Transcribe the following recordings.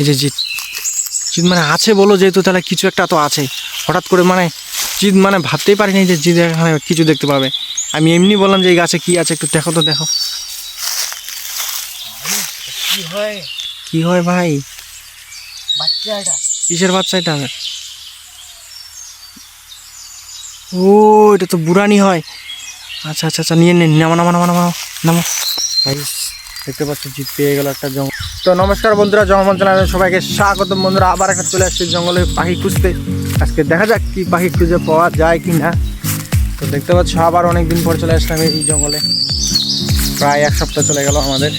এই যে জিত জিত মানে আছে বলো যেহেতু তাহলে কিছু একটা তো আছে। হঠাৎ করে মানে জিত মানে ভাবতেই পারিনি যে জিত এখানে কিছু দেখতে পাবে। আমি এমনি বললাম যে এই গাছে কি আছে একটু দেখো তো দেখো। কি হয়? কি হয় ভাই? বাচ্চা এটা কিসের বাচ্চা এটা ও এটা তো বুড়ানি হয়। আচ্ছা আচ্ছা আচ্ছা নিয়ে নিন নামা নামা নামা নামা নামো। গাইস দেখতে পাচ্ছি জিত পেয়ে গেল একটা জঙ্গল। তো নমস্কার বন্ধুরা, জঙ্গল চ্যানেলে সবাইকে স্বাগতম বন্ধুরা। আবার একটা চলে আসছি জঙ্গলে পাখি খুঁজতে। আজকে দেখা যাক কি পাখি খুঁজে পাওয়া যায় কি না তো দেখতে পাচ্ছ, আবার অনেক দিন পর চলে আসলাম এই জঙ্গলে। প্রায় এক সপ্তাহ চলে গেল আমাদের।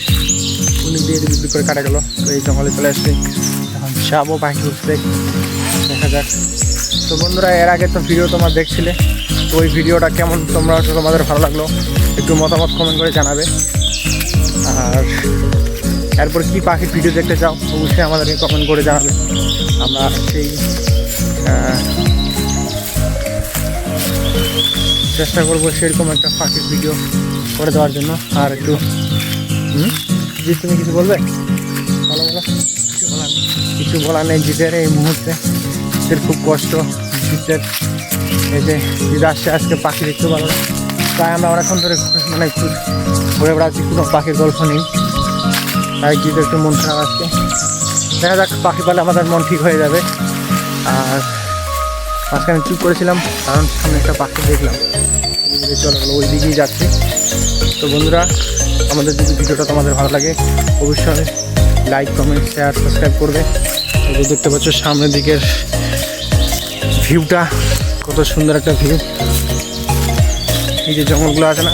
উনি দিয়ে বিক্রি করে কাটা গেল। তো এই জঙ্গলে চলে আসছি। এখন যাব পাখি খুঁজতে। দেখা যাক। তো বন্ধুরা, এর আগে তো ভিডিও তোমরা দেখছিলে। তো ওই ভিডিওটা কেমন তোমরা, তোমাদের ভালো লাগল? একটু মতামত কমেন্ট করে জানাবে। আর এরপর কি পাখির ভিডিও দেখতে চাও? অবশ্যই আমাদেরকে কমেন্ট করে জানাবে। আমরা সেই চেষ্টা করব সেরকম একটা পাখির ভিডিও করে দেওয়ার জন্য। আর একটু, হুম? জি তুমি কিছু বলবে? বলো বলো। কিছু বলার। কিছু বলার নেই জিতের এই মুহূর্তে। খুব কষ্ট। জিতের এই যে জিত আসছে, আজকে পাখি দেখতে পারো না। তাই আমরা অনেকক্ষণ ধরে মানে একটু ঘুরে বেড়াচ্ছি, কোনো পাখির গল্প নেই। তাই গিয়ে একটু মন খারাপ আসছে দেখা যাক, পাখি পালে আমাদের মন ঠিক হয়ে যাবে। আর মাঝখানে চুপ করেছিলাম, কারণ সামনে একটা পাখি দেখলাম। চলে ওই দিকেই যাচ্ছি। তো বন্ধুরা, আমাদের যদি ভিডিওটা তোমাদের ভালো লাগে, অবশ্যই লাইক কমেন্ট শেয়ার সাবস্ক্রাইব করবে। দেখতে পাচ্ছ, সামনের দিকের ভিউটা কত সুন্দর একটা ভিউ এই যে জঙ্গলগুলো আছে না,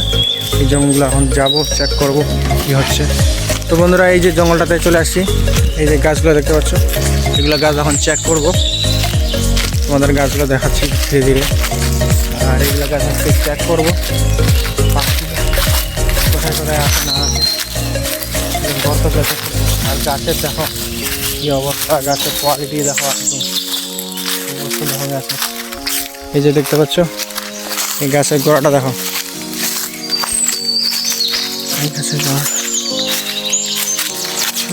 এই জঙ্গলগুলো এখন যাব চেক করব কি হচ্ছে। তো বন্ধুরা, এই যে জঙ্গলটাতে চলে আসছি। এই যে গাছগুলো দেখতে পাচ্ছ, এগুলো গাছ এখন চেক করব। তোমাদের গাছগুলো দেখাচ্ছি ধীরে ধীরে। আর এগুলো গাছ আজকে চেক করব। কোথায় কোথায় আছে না আছে। গর্ত গাছে আর গাছের দেখো কি অবস্থা, গাছের কোয়ালিটি দেখো একদম। দেখা এই যে দেখতে পাচ্ছ এই গাছের গোড়াটা দেখো। এই গাছের গোড়া।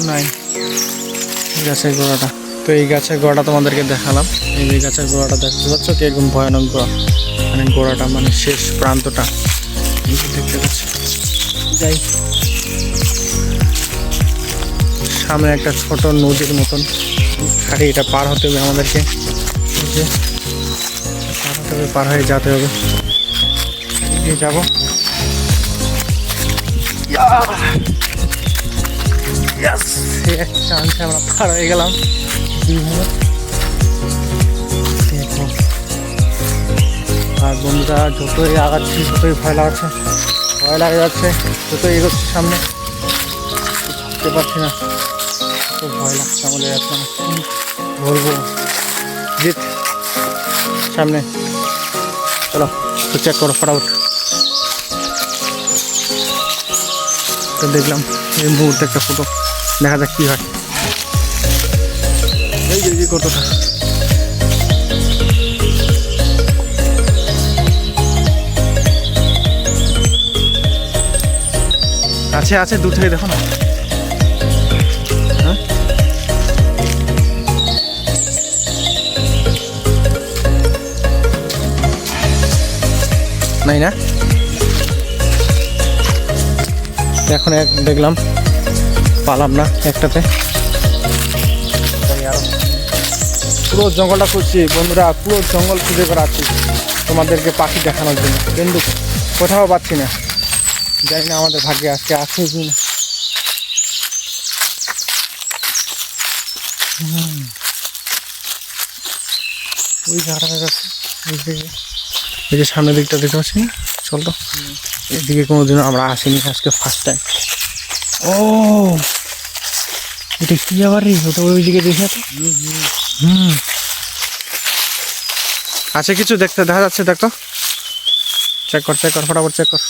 নাই গাছের গোড়াটা। তো এই গাছের গোড়াটা তোমাদেরকে দেখালাম। এই যে গাছের গোড়াটা দেখতে পাচ্ছ কি একদম ভয়ানক গোড়া। মানে গোড়াটা মানে শেষ প্রান্তটা। দেখতে পাচ্ছ। যাই। সামনে একটা ছোট নদীর মতন খালি এটা পার হতে হবে আমাদেরকে। পার হতে হবে, পার হয়ে যেতে হবে। এগিয়ে যাব। চান্সে আমরা পার হয়ে গেলাম। আর বন্ধুরা যতই আগাচ্ছি ততই ভয় লাগাচ্ছে ভয় লাগে যাচ্ছে যতই এগোচ্ছে সামনে ভাবতে পারছি না। তো ভয় লাগছে আমাদের এখন। বলব জিত। সামনে। চলো তো চেক করো ফটাফট তো দেখলাম এই মুহূর্তে একটা ফটো দেখা যাক কি হয়। কতটা আছে আছে, দূর থেকে দেখো না। হ্যাঁ? নাই না? এখন এক দেখলাম পালাম না একটাতে। পুরো জঙ্গলটা খুঁজছি বন্ধুরা পুরো জঙ্গল খুঁজে বেড়াচ্ছি তোমাদেরকে পাখি দেখানোর জন্য। কিন্তু কোথাও পাচ্ছি না। জানি না আমাদের ভাগ্যে আজকে আছে কি না। ওই জায়গাটা যাচ্ছে। ওই দিকে। সামনের দিকটা দেখতে পাচ্ছি চল এদিকে কোনোদিনও আমরা আসিনি আজকে ফার্স্ট টাইম ও এটা কি আবার রে? ওটা ওই দিকে দেখে হুম। আছে কিছু? দেখতে দেখা যাচ্ছে দেখ চেক কর চেক কর ফটাফট চেক কর।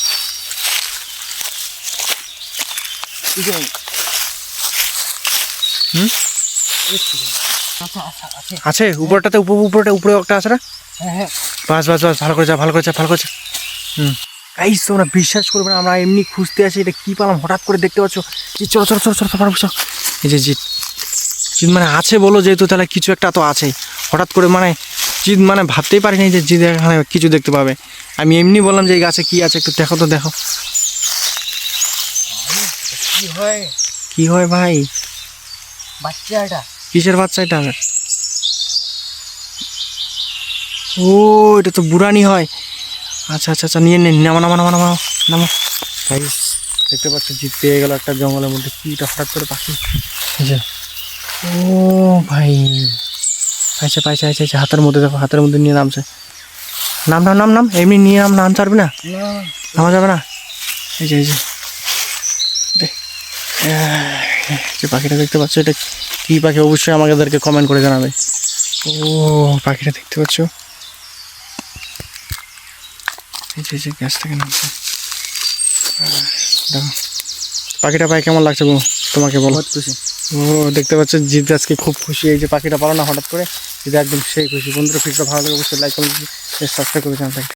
হুম? আছে। উপরটাতে উপর উপরটা উপরে একটা আছে না? হ্যাঁ হ্যাঁ। বাস বাস বাস ভালো করে যা ভালো করে যা ভালো করে যা হুম। গাইস তোমরা বিশ্বাস করবে না আমরা এমনি খুঁজতে আছি এটা কি পালাম হঠাৎ করে দেখতে পাচ্ছ? এই চলো চলো চলো চলো চলো চলো। এই যে জিত জিদ মানে আছে বলো যেহেতু তাহলে কিছু একটা তো আছেই হঠাৎ করে মানে জিদ মানে ভাবতেই পারিনি যে জিদ এখানে কিছু দেখতে পাবে। আমি এমনি বললাম যে এই গাছে কি আছে একটু দেখো তো দেখো। কি হয়? কি হয় ভাই? বাচ্চা এটা কিসের বাচ্চা এটা ও এটা তো বুড়ানি হয়। আচ্ছা আচ্ছা আচ্ছা নিয়ে নিন নামা নামা নামা নামা নামা। ভাই দেখতে পাচ্ছ জিত পেয়ে গেল একটা জঙ্গলের মধ্যে। কি এটা হঠাৎ করে পাখি। ও ভাই। পাইছে পাইছে পাইছে পাইছে হাতের মধ্যে দেখো হাতের মধ্যে নিয়ে নামছে। নাম নাম নাম নাম এমনি নিয়ে নাম নাম চারবে না? নামা যাবে না? এই যে এই যে। দে। আহ, যে পাখিটা দেখতে পাচ্ছ এটা কী পাখি? অবশ্যই আমাদেরকে কমেন্ট করে জানাবে। ও পাখিটা দেখতে পাচ্ছ? এই যে গ্যাস থেকে নামছে। দেখো পাখিটা পাই কেমন লাগছে গো? তোমাকে বলো। খুশি। ও দেখতে পাচ্ছ জিৎ আজকে খুব খুশি। এই যে পাখিটা পারো না হঠাৎ করে। জিৎ একদম সেই খুশি। বন্ধুরা ভিডিওটা ভালো লাগে অবশ্যই লাইক করে সাবস্ক্রাইব করে জানাতে